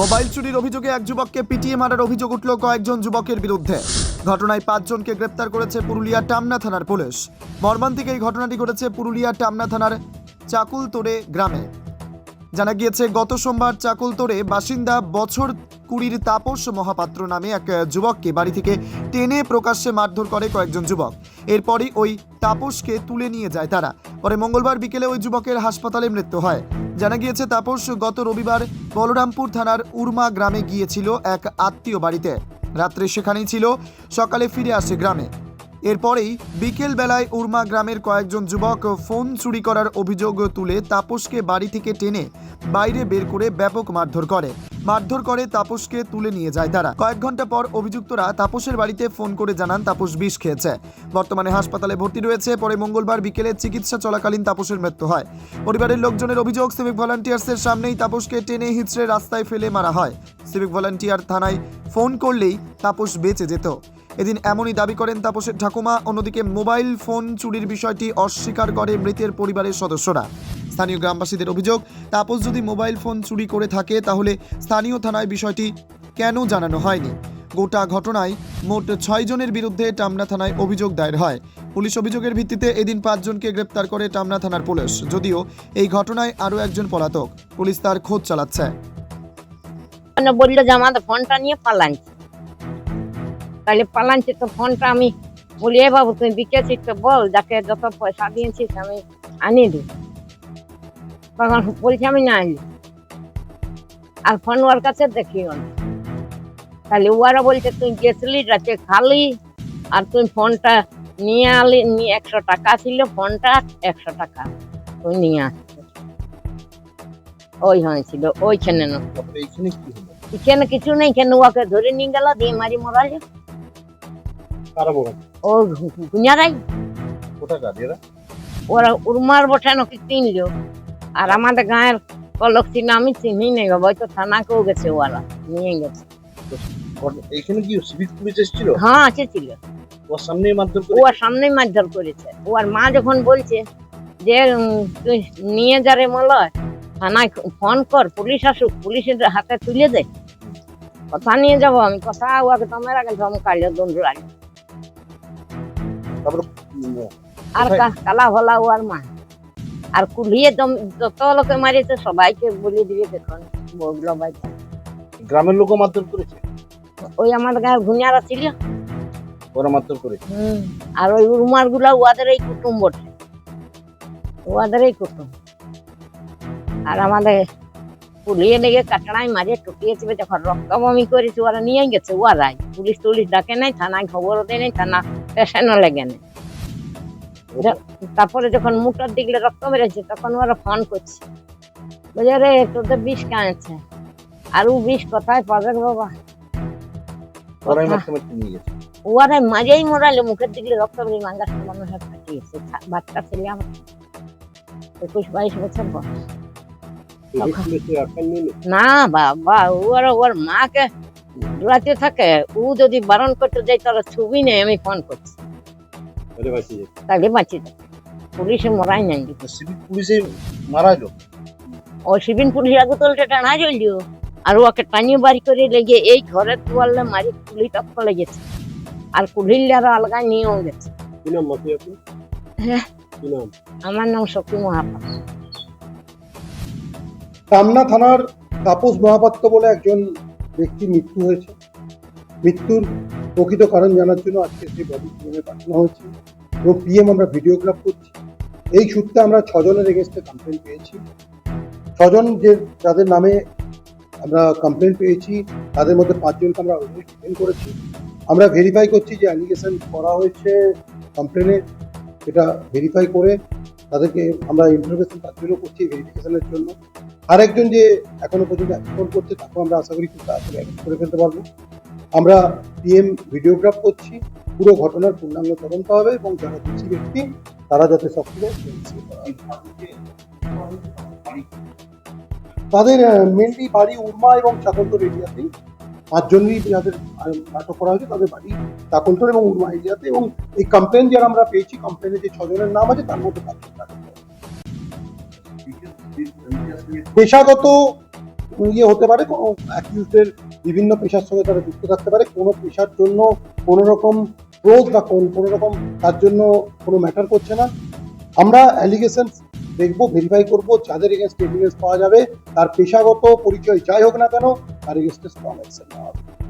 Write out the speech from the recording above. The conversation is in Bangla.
মোবাইল চুরির অভিযোগে এক যুবককে পিটিয়ে মারার অভিযোগ উঠল কয়েকজন যুবকের বিরুদ্ধে। ঘটনায় পাঁচজনকে গ্রেপ্তার করেছে পুরুলিয়া টামনা থানার পুলিশ। মর্মান্তিক এই ঘটনাটি ঘটেছে পুরুলিয়া টামনা থানার চাকুলতোড়ে গ্রামে। জানা গিয়েছে, গত সোমবার চাকুলতোড়ে বাসিন্দা বছর কুড়ির তাপস মহাপাত্র নামে এক যুবককে বাড়ি থেকে টেনে প্রকাশ্যে মারধর করে কয়েকজন যুবক। এরপরই ওই তাপসকে তুলে নিয়ে যায় তারা। পরে মঙ্গলবার বিকেলে ওই যুবকের হাসপাতালে মৃত্যু হয়। জানা গিয়েছে, তাপস গত রবিবার বলরামপুর থানার উর্মা গ্রামে গিয়েছিল এক আত্মীয় বাড়িতে। রাত্রে সেখানেই ছিল, সকালে ফিরে আসে গ্রামে। এরপরেই বিকেল বেলায় উর্মা গ্রামের কয়েকজন যুবক ফোন চুরি করার অভিযোগ তুলে তাপসকে বাড়ি থেকে টেনে বাইরে বের করে ব্যাপক মারধর করে। মারধর করে তাপসকে তুলে নিয়ে যায় তারা। কয়েক ঘণ্টা পর অভিযুক্তরা তাপসের বাড়িতে ফোন করে জানান তাপস বিষ খেয়েছে। বর্তমানে হাসপাতালে ভর্তি রয়েছে। পরে মঙ্গলবার বিকেলে চিকিৎসা চলাকালীন তাপসের মৃত্যু হয়। পরিবারের লোকজনের অভিযোগ, সিভিক ভলান্টিয়ার্সের সামনেই তাপসকে টেনে হিঁচড়ে রাস্তায় ফেলে মারা হয়। সিভিক ভলান্টিয়ার থানায় ফোন করলেই তাপস বেঁচে যেত। এদিন এমনই দাবি করেন তাপসের ঠাকুমা। অন্যদিকে মোবাইল ফোন চুরির বিষয়টি অস্বীকার করে মৃতের পরিবারের সদস্যরা। স্থানীয় গ্রামবাসীদের অভিযোগ, তাপস যদি মোবাইল ফোন চুরি করে থাকে, তাহলে স্থানীয় থানায় বিষয়টি কেন জানানো হয়নি? গোটা ঘটনায় মোট ছয় জনের বিরুদ্ধে টামনা থানায় অভিযোগ দায়ের হয়। পুলিশ অভিযোগের ভিত্তিতে এদিন পাঁচজনকে গ্রেপ্তার করে টামনা থানার পুলিশ। যদিও এই ঘটনায় আরও একজন পলাতক। পুলিশ তার খোঁজ চালাচ্ছে। বলল যে আমাদের ফোনটা নিয়ে পালানছে তাহলে পালানছে তো ফোনটা আমি বলি এ বাবু তুমি বিকেছিস তো বল যাকে যত পয়সা দিয়েছিস আমি আনিয়ে দিই তখন বলছি আমি না আনি। আর ফোন ওর কাছে দেখিও না। তাহলে ওরা বলছে তুই গেছিলি রাতে খালি আর তুই ফোনটা নিয়ে আলি নিয়ে একশো টাকা ছিল ফোনটা একশো টাকা তুই নিয়ে আসছিস ওই হয়েছিল ওইখানে না তারপরে এইখানে কি হলো? এখানে কিছু নেই কেন ওকে ধরে নিয়ে গেল দিয়ে মারি মরালে কারা বলে ও গুঞ্জারাই কোথাকার? এরা ওরা উর্মার বসানো কি চিনলো আর আমাদের গায়ের কলক চিনে আমি চিনি নেই গো হয়তো থানাকেও গেছে ওরা নিয়ে গেছে। এইখানে কি সিভিক পুলিশ এসেছিল? হ্যাঁ এসেছিল। ওর সামনে মারধর ও করে আর সামনেই মারধর করেছে। ও আর মা যখন বলছে যে তুই নিয়ে যা রে মলয় থানায় ফোন কর পুলিশ আসুক পুলিশের হাতে তুলে দে। কথা নিয়ে যাব আমি কথা ওকে তোমার আগে ধমকাইলো দন্ডু লাগে তারপরে আর কালা ভোলা মা। আর কুলিয়ে দম- যত লোকে মারিয়েছে সবাইকে বলে দেখুন গ্রামের লোকও মারধর করেছে? ওই ঘুমিয়ারা ছিল। ওরা মারধর করেছে? আর ওই উরমারগুলা ওয়াদের এই কুটুম বটে। ওয়াদের এই কুটুম। আর আমাদের পুলিয়ে লেগে কাটড়াই মাঝে টুকিয়েছে যখন রক্ত বমি করেছে ওরা নিয়ে গেছে। ওরাই পুলিশ টুলিশ ডাকে নাই থানায় খবরও দেয় নাই থানা পেশেন্টও লেগে যা- তারপরে যখন মুটার দিকলে রক্ত বেড়েছে তখন ওরা ফোন করছে। বলে রে তোদের বিষ কাঁদছে আর ও বিষ কোথায় পাবে বাবা? মাঝেই মরালে মুখের দিকে রক্ত বেরিয়ে মাঙ্গাস মানুষের ফাটিয়েছে বাচ্চা ছেলে আমার। একুশ বাইশ বছর বয়স। না? বাবা ওর ওর মাকে দৌড়াতে থাকে ও যদি বারণ করতে যাই তাহলে ছবি নেই আমি ফোন করছি। তাহলে বাঁচিয়ে পুলিশে মরাই নাই। পুলিশে মারা গেল? ও শিবিন পুলিশ আগে টানা চললিও আর ওকে টানিয়ে বাড়ি করে লেগে এই ঘরে তোয়ালে মারি কুলি টক্ক লেগেছে। আর কুলির আরও আলগা নিয়েও গেছে। হ্যাঁ। আমার নাম শক্তি মহাপা টামনা থানার তাপস মহাপাত্র বলে একজন ব্যক্তির মৃত্যু হয়েছে। মৃত্যুর প্রকৃত কারণ জানার জন্য আজকে সেই বডি পিএমে পাঠানো হয়েছে এবং পিএম আমরা ভিডিওগ্রাফ করছি। এই সূত্রে আমরা ছজনের এগেনস্টে কমপ্লেন পেয়েছি। ছজন যে যাদের নামে আমরা কমপ্লেন পেয়েছি, তাদের মধ্যে পাঁচজনকে আমরা অলরেডি করেছি। আমরা ভেরিফাই করছি যে অ্যালিগেশন করা হয়েছে কমপ্লেনে এটা ভেরিফাই করে তাদেরকে আমরা ইনফরমেশন তার জন্য করছি ভেরিফিকেশনের জন্য। আরেকজন যে এখনও পর্যন্ত অ্যাকশন করছে, তাকেও আমরা আশা করি খুব তাড়াতাড়ি করে ফেলতে পারব আমরা পিএম ভিডিওগ্রাফ করছি, পুরো ঘটনার পূর্ণাঙ্গ তদন্ত হবে এবং যারা দোষী ব্যক্তি, তারা যাতে সক্রিয় তাদের মেনলি বাড়ি উর্মা এবং চাকলতর এরিয়াতেই পাঁচজনই যাদের আটক করা হয়েছে, তাদের বাড়ি চাকলতর এবং উর্মা এরিয়াতে এবং এই কমপ্লেন যারা আমরা পেয়েছি কমপ্লেনে যে ছজনের নাম আছে, তার মধ্যে পাঁচজন। পেশাগত ইয়ে হতে পারে, কোনো অ্যাকিউজের বিভিন্ন পেশার সঙ্গে তারা যুক্ত থাকতে পারে, কোনো পেশার জন্য কোনো রকম ক্রোধ বা কোন রকম তার জন্য কোনো ম্যাটার করছে না। আমরা অ্যালিগেশন দেখব ভেরিফাই করব, যাদের এগেনস্ট এভিডেন্স পাওয়া যাবে, তার পেশাগত পরিচয় যাই হোক না কেন, তার এগেনস্টে স্ট্রং অ্যাকশন নেওয়া হবে